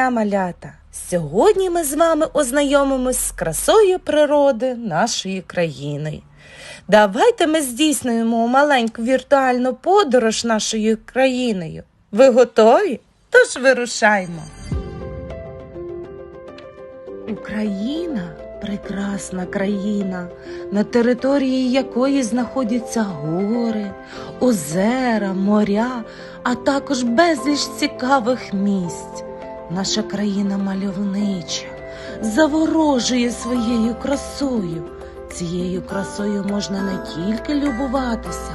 малята! Сьогодні ми з вами ознайомимось з красою природи нашої країни. Давайте ми здійснюємо маленьку віртуальну подорож нашою країною. Ви готові? Тож вирушаймо. Україна прекрасна країна, на території якої знаходяться гори, озера, моря, а також безліч цікавих місць. Наша країна мальовнича, заворожує своєю красою. Цією красою можна не тільки любуватися,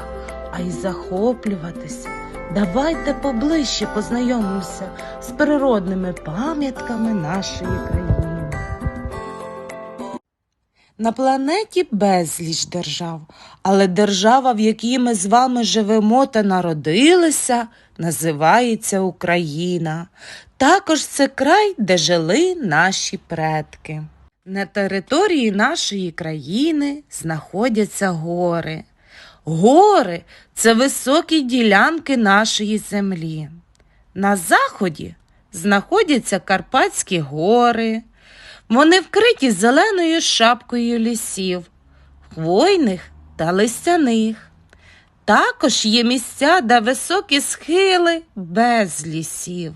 а й захоплюватися. Давайте поближче познайомимося з природними пам'ятками нашої країни. На планеті безліч держав, але держава, в якій ми з вами живемо та народилися, називається Україна. Також це край, де жили наші предки. На території нашої країни знаходяться гори. Гори це високі ділянки нашої землі. На заході знаходяться Карпатські гори. Вони вкриті зеленою шапкою лісів, хвойних та листяних. Також є місця, де високі схили без лісів.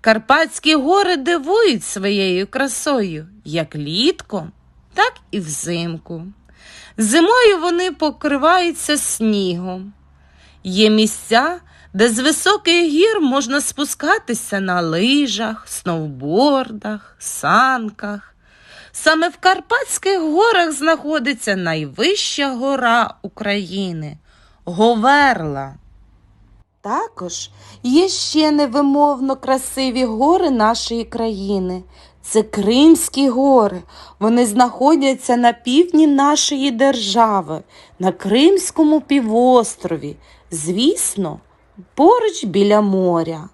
Карпатські гори дивують своєю красою як літком, так і взимку. Зимою вони покриваються снігом. Є місця, де з високих гір можна спускатися на лижах, сноубордах, санках. Саме в Карпатських горах знаходиться найвища гора України Говерла. Також є ще невимовно красиві гори нашої країни. Це Кримські гори. Вони знаходяться на півдні нашої держави, на Кримському півострові. Звісно, поруч біля моря.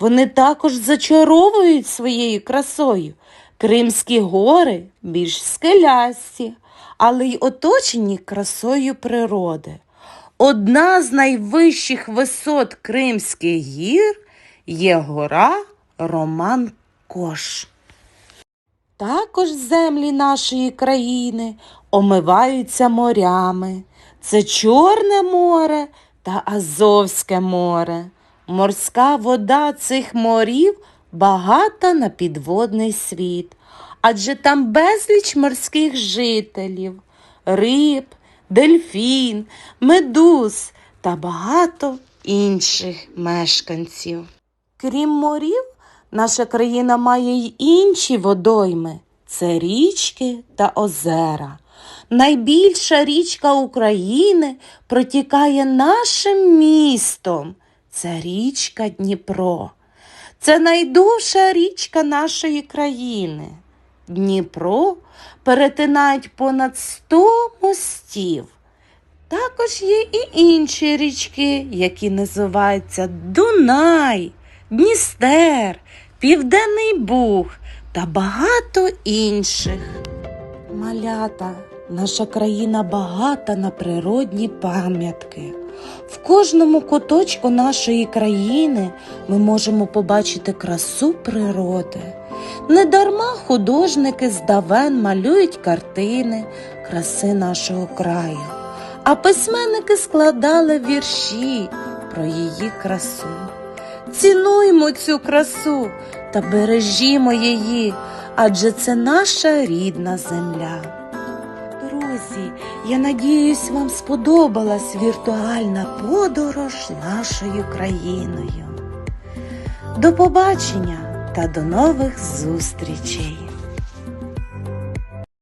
Вони також зачаровують своєю красою. Кримські гори більш скелясті, але й оточені красою природи. Одна з найвищих висот Кримських гір є гора Роман Кош. Також землі нашої країни омиваються морями. Це Чорне море та Азовське море. Морська вода цих морів багата на підводний світ, адже там безліч морських жителів, риб, дельфін, медуз та багато інших мешканців. Крім морів, наша країна має й інші водойми це річки та озера. Найбільша річка України протікає нашим містом. Це річка Дніпро. Це найдовша річка нашої країни. Дніпро перетинають понад 100 мостів. Також є і інші річки, які називаються Дунай, Дністер, Південний Буг та багато інших. Малята, наша країна багата на природні пам'ятки. В кожному куточку нашої країни ми можемо побачити красу природи. Недарма художники здавен малюють картини краси нашого краю, а письменники складали вірші про її красу. Цінуймо цю красу та бережімо її, адже це наша рідна земля. Друзі, я надіюсь, вам сподобалась віртуальна подорож нашою країною. До побачення та до нових зустрічей!